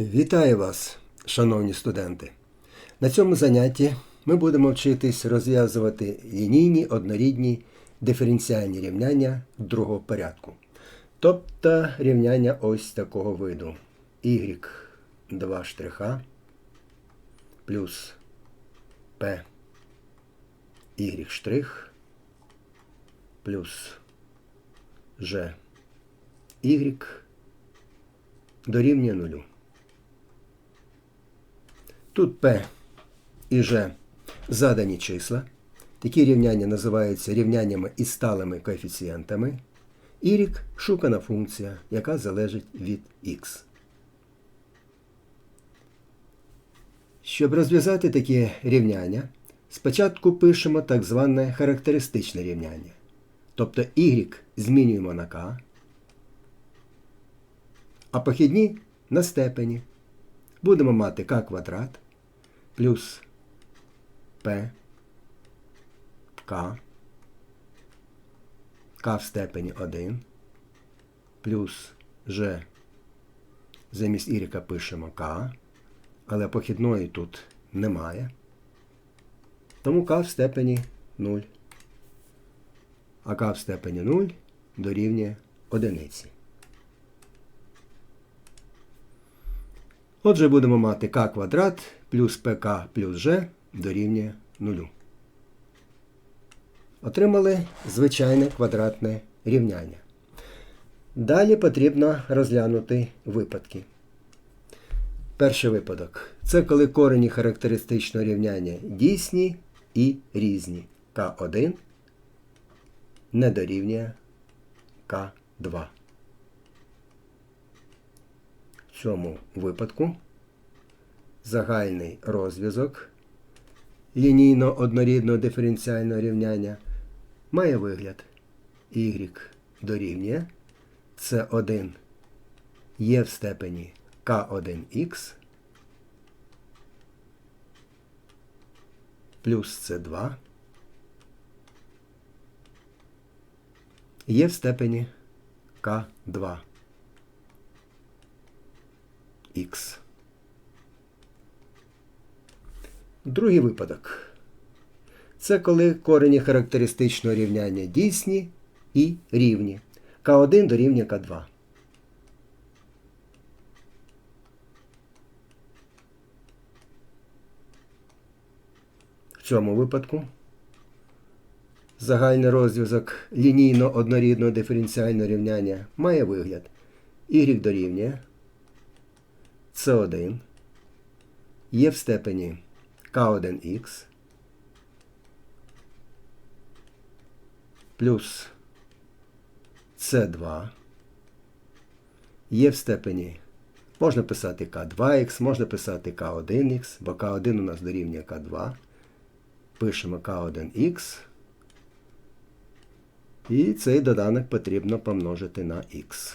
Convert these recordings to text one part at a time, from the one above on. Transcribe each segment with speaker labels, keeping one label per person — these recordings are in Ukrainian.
Speaker 1: Вітаю вас, шановні студенти! На цьому занятті ми будемо вчитись розв'язувати лінійні однорідні диференціальні рівняння другого порядку. Тобто рівняння ось такого виду. y 2 штриха плюс p y штрих плюс g y дорівнює нулю. Тут P і G задані числа. Такі рівняння називаються рівняннями із сталими коефіцієнтами. Y – шукана функція, яка залежить від x. Щоб розв'язати такі рівняння, спочатку пишемо так зване характеристичне рівняння. Тобто y змінюємо на k, а похідні на степені. Будемо мати k квадрат плюс p k k в степені 1 плюс g замість y пишемо k, але похідної тут немає. Тому k в степені 0. А k в степені 0 дорівнює одиниці. Отже, будемо мати k квадрат плюс pk плюс g дорівнює 0. Отримали звичайне квадратне рівняння. Далі потрібно розглянути випадки. Перший випадок це коли корені характеристичного рівняння дійсні і різні. К1 не дорівнює К2. В цьому випадку загальний розв'язок лінійно однорідного диференціального рівняння має вигляд y дорівнює c1 є в степені k1x плюс c2 є в степені k2 х. Другий випадок. Це коли корені характеристичного рівняння дійсні і рівні. К1 дорівнює К2. В цьому випадку загальний розв'язок лінійно однорідного диференціального рівняння має вигляд y дорівнює С1 є в степені К1х плюс С2 є в степені. Можна писати К2х, можна писати К1х, бо К1 у нас дорівнює К2. Пишемо К1х. І цей доданок потрібно помножити на х.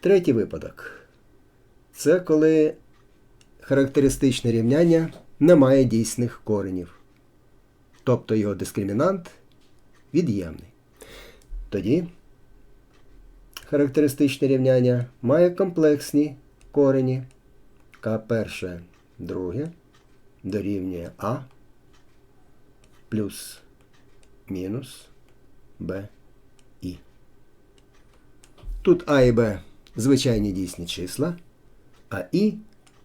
Speaker 1: Третій випадок. Це коли характеристичне рівняння не має дійсних коренів. Тобто його дискримінант від'ємний. Тоді характеристичне рівняння має комплексні корені К перше, друге дорівнює А плюс мінус Б І. Тут А і Б звичайні дійсні числа, а І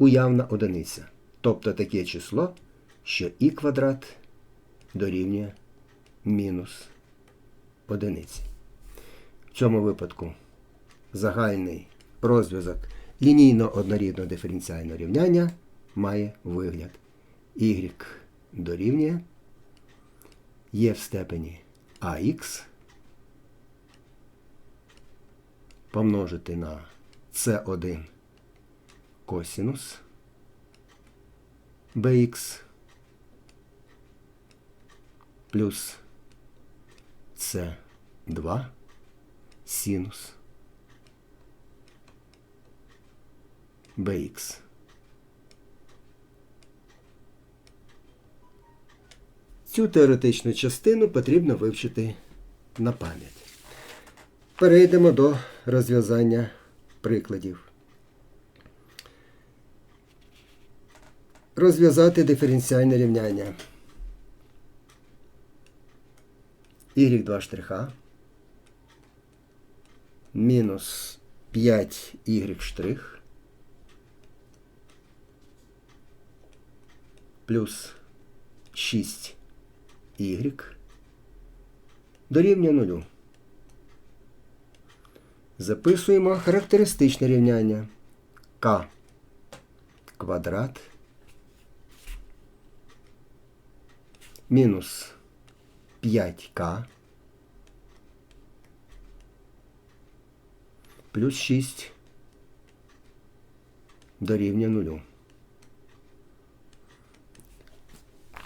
Speaker 1: уявна одиниця. Тобто таке число, що І квадрат дорівнює мінус одиниці. В цьому випадку загальний розв'язок лінійно однорідного диференціального рівняння має вигляд y дорівнює є в степені ax помножити на c1 косінус bx плюс c2 синус bx. Цю теоретичну частину потрібно вивчити на пам'ять. Перейдемо до розв'язання прикладів. Розв'язати диференціальне рівняння. y2 штриха мінус 5y штрих плюс 6y дорівнює нулю. Записуємо характеристичне рівняння k квадрат мінус 5k плюс 6 дорівнює нулю.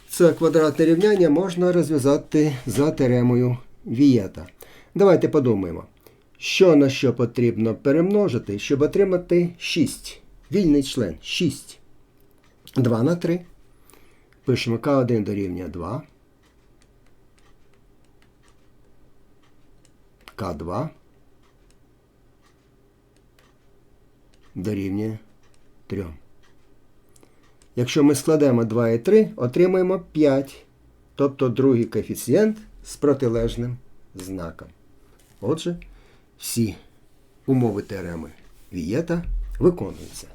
Speaker 1: Це квадратне рівняння можна розв'язати за теремою Вієта. Давайте подумаємо, що на що потрібно перемножити, щоб отримати 6. Вільний член 6. 2 на 3. Пишемо К1 дорівнює 2. К2 дорівнює 3. Якщо ми складемо 2 і 3, отримаємо 5, тобто другий коефіцієнт з протилежним знаком. Отже, всі умови теореми Вієта виконуються.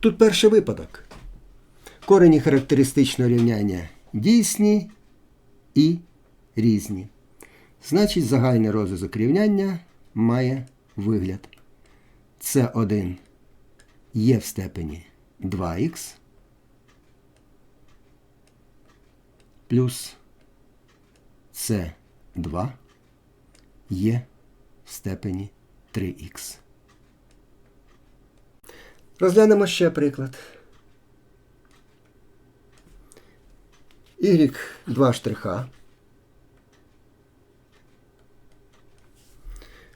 Speaker 1: Тут перший випадок. Корені характеристичного рівняння дійсні і різні. Значить, загальний розв'язок рівняння має вигляд. С1 є в степені 2х плюс С2 є в степені 3х. Розглянемо ще приклад. Y 2 штриха.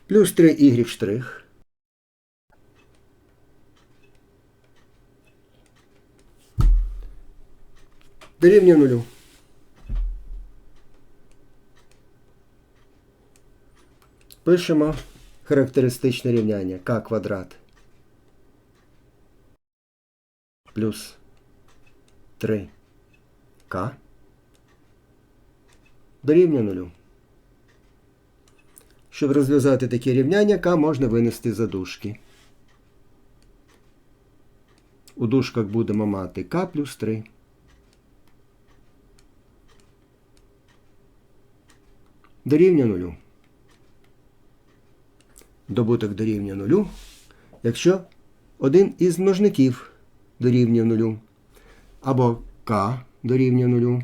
Speaker 1: Плюс 3y штрих. Дорівнює нулю. Пишемо характеристичне рівняння. K квадрат. Плюс 3k дорівнює нулю. Щоб розв'язати такі рівняння, k можна винести за дужки. У дужках будемо мати k плюс 3. Дорівнює нулю. Добуток дорівнює нулю, якщо один із множників дорівнює нулю, або k дорівнює нулю,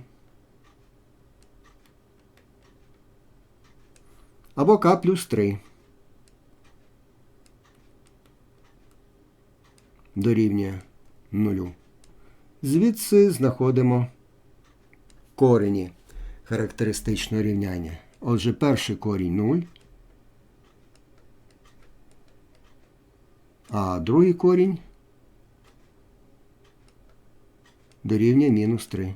Speaker 1: або k плюс 3 дорівнює нулю. Звідси знаходимо корені характеристичного рівняння. Отже, перший корінь 0, а другий корінь дорівнює мінус 3.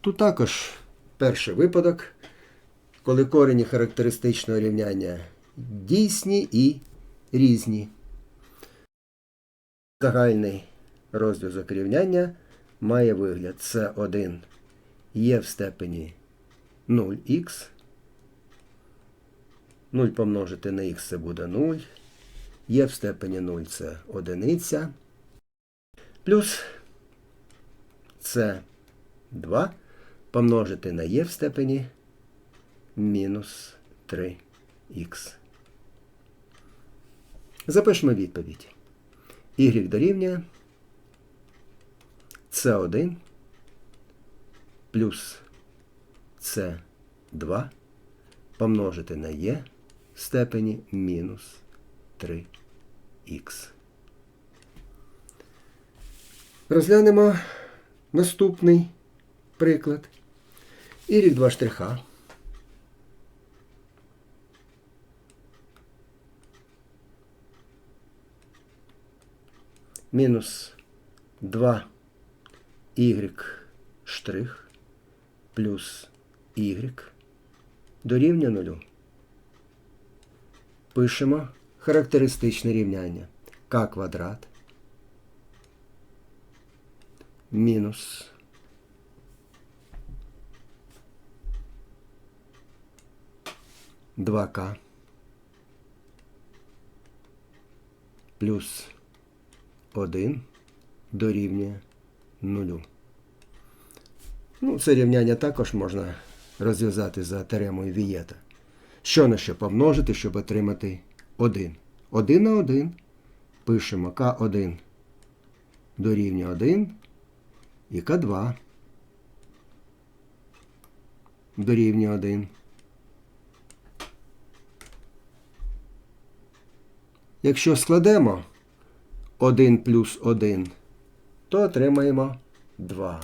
Speaker 1: Тут також перший випадок, коли корені характеристичного рівняння дійсні і різні. Загальний розв'язок рівняння має вигляд С1 є в степені 0х. 0 помножити на х це буде 0. Є в степені 0 це одиниця. Плюс це 2 помножити на є в степені мінус 3х. Запишемо відповідь. Y дорівнює С1 плюс С2 помножити на Е в степені мінус 3х. Розглянемо наступний приклад. Y 2 штриха. Мінус 2 y штрих плюс y дорівнює нулю. Пишемо характеристичне рівняння k квадрат мінус два к плюс 1 дорівнює нулю. Ну, це рівняння також можна розв'язати за теремою Вієта. Що на що помножити, щоб отримати 1? 1 на 1 пишемо К1 дорівнює 1 і К2 дорівнює 1. Якщо складемо 1 плюс 1, то отримаємо 2.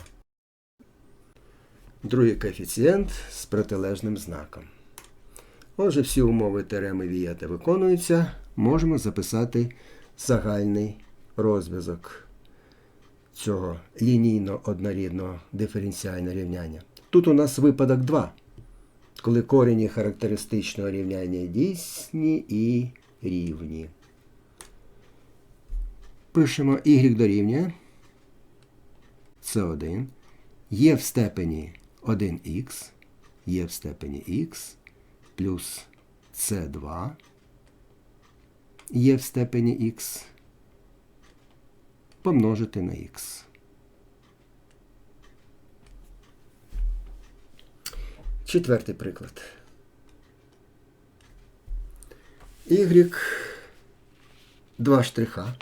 Speaker 1: Другий коефіцієнт з протилежним знаком. Отже, всі умови теореми Вієта виконуються. Можемо записати загальний розв'язок цього лінійно однорідного диференціального рівняння. Тут у нас випадок 2, коли корені характеристичного рівняння дійсні і рівні. Пишемо y дорівнює. С1 є в степені 1х, є в степені х плюс С2 є в степені х помножити на х. Четвертий приклад. Y два штриха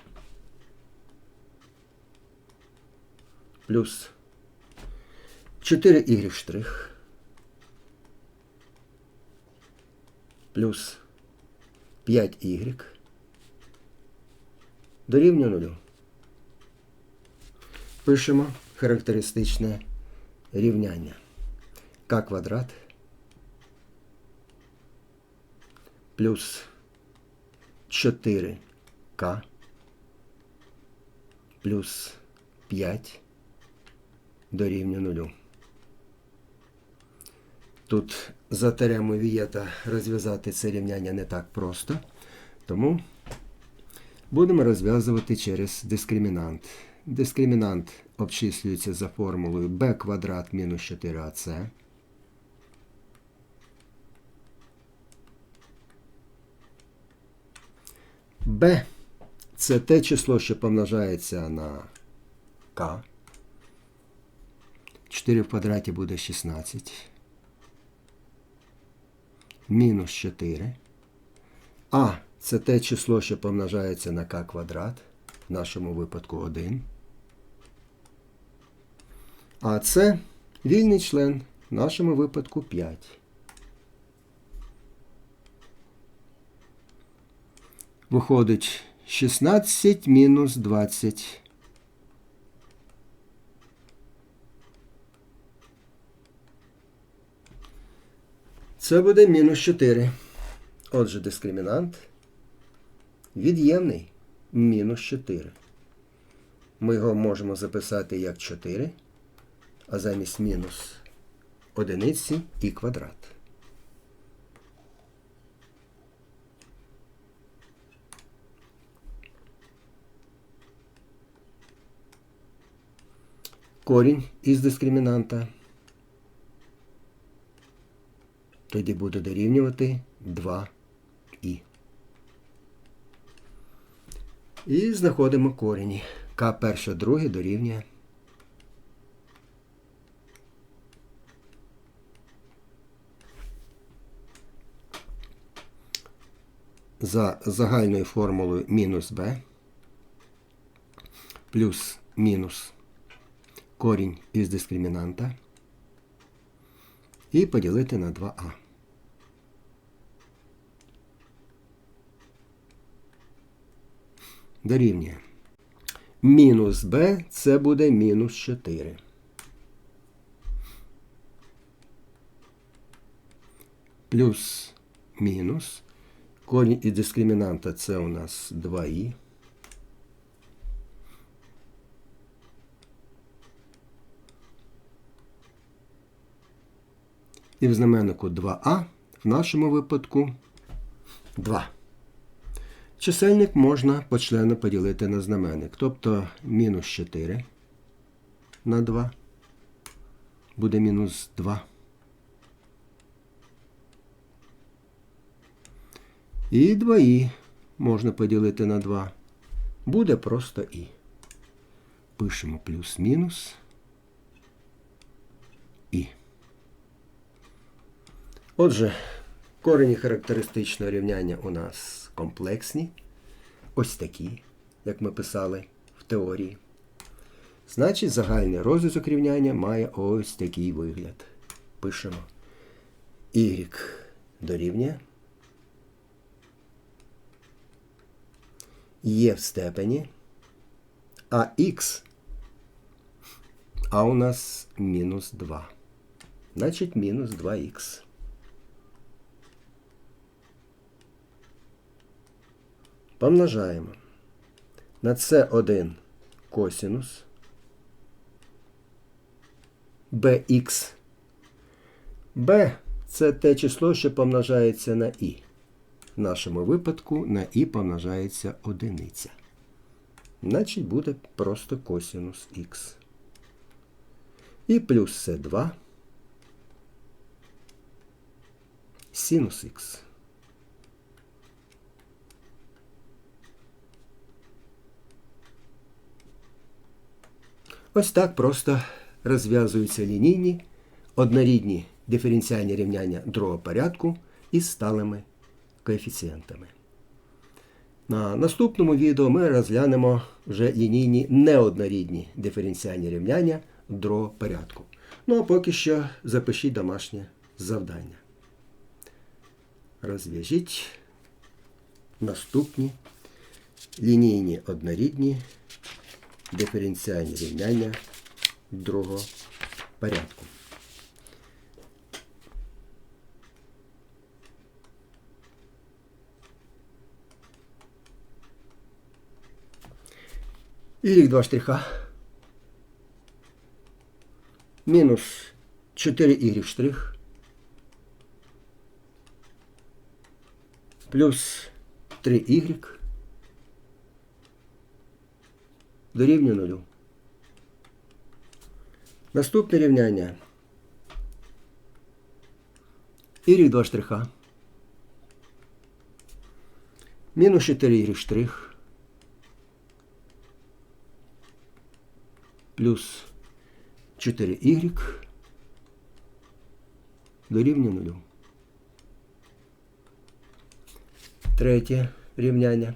Speaker 1: плюс 4y штрих плюс 5y дорівнює нулю. Пишемо характеристичне рівняння. К квадрат плюс 4К плюс 5 дорівнює нулю. Тут за теремою Вієта розв'язати це рівняння не так просто, тому будемо розв'язувати через дискримінант. Дискримінант обчислюється за формулою b квадрат мінус 4ac. b це те число, що помножається на k. 4 в квадраті буде 16. Мінус 4. А це те число, що помножається на k квадрат. В нашому випадку 1. А це вільний член. В нашому випадку 5. Виходить 16 мінус 20. Це буде мінус 4. Отже, дискримінант від'ємний мінус 4. Ми його можемо записати як 4, а замість мінус одиниці і квадрат. Корінь із дискримінанта тоді буде дорівнювати 2 і. Знаходимо корені. К перше, друге дорівнює. За загальною формулою мінус b плюс мінус корінь із дискримінанта і поділити на 2а. Дорівнює. Мінус b це буде мінус 4. Плюс мінус. Корінь із дискримінанта це у нас 2і. І в знаменнику 2а в нашому випадку 2. Чисельник можна почленно поділити на знаменник. Тобто мінус 4 на 2. Буде мінус 2. І 2і можна поділити на 2. Буде просто і. Пишемо плюс-мінус Отже, корені характеристичного рівняння у нас комплексні. Ось такі, як ми писали в теорії. Значить, загальний розв'язок рівняння має ось такий вигляд. Пишемо y дорівнює є в степені, а х, а у нас мінус 2. Значить, мінус 2х. Помножаємо на С1 косинус bx. b це те число, що помножається на і. В нашому випадку на і помножається одиниця. Значить буде просто косинус х. І плюс С2 синус х. Ось так просто розв'язуються лінійні, однорідні диференціальні рівняння другого порядку із сталими коефіцієнтами. На наступному відео ми розглянемо вже лінійні неоднорідні диференціальні рівняння другого порядку. Ну а поки що запишіть домашнє завдання. Розв'яжіть наступні лінійні однорідні диференціальні рівняння другого порядку. Y два штриха. Мінус 4y штрих. Плюс 3y дорівнює нулю. Наступне рівняння. Y два штриха. Мінус 4y штрих. Плюс 4y дорівнює нулю. Третє рівняння.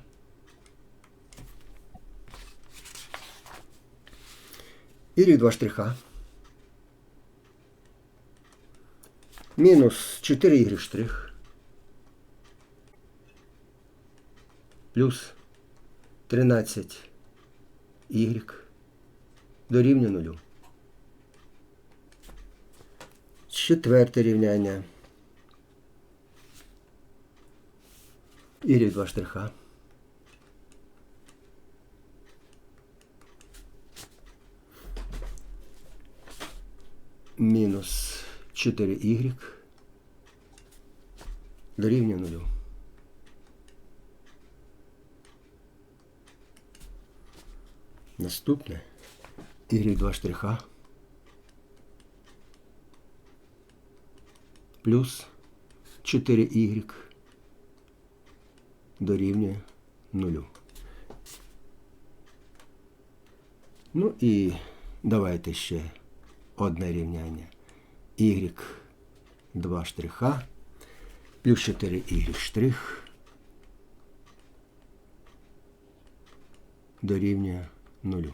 Speaker 1: Y два штриха. Мінус 4y штрих. Плюс 13 y дорівнює нулю. Четверте рівняння. Y два штриха. Мінус 4y дорівнює нулю. Наступне y два штриха плюс 4y дорівнює нулю. Ну і давайте ще одне рівняння. Y два штриха плюс 4y штрих дорівнює нулю.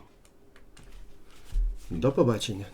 Speaker 1: До побачення.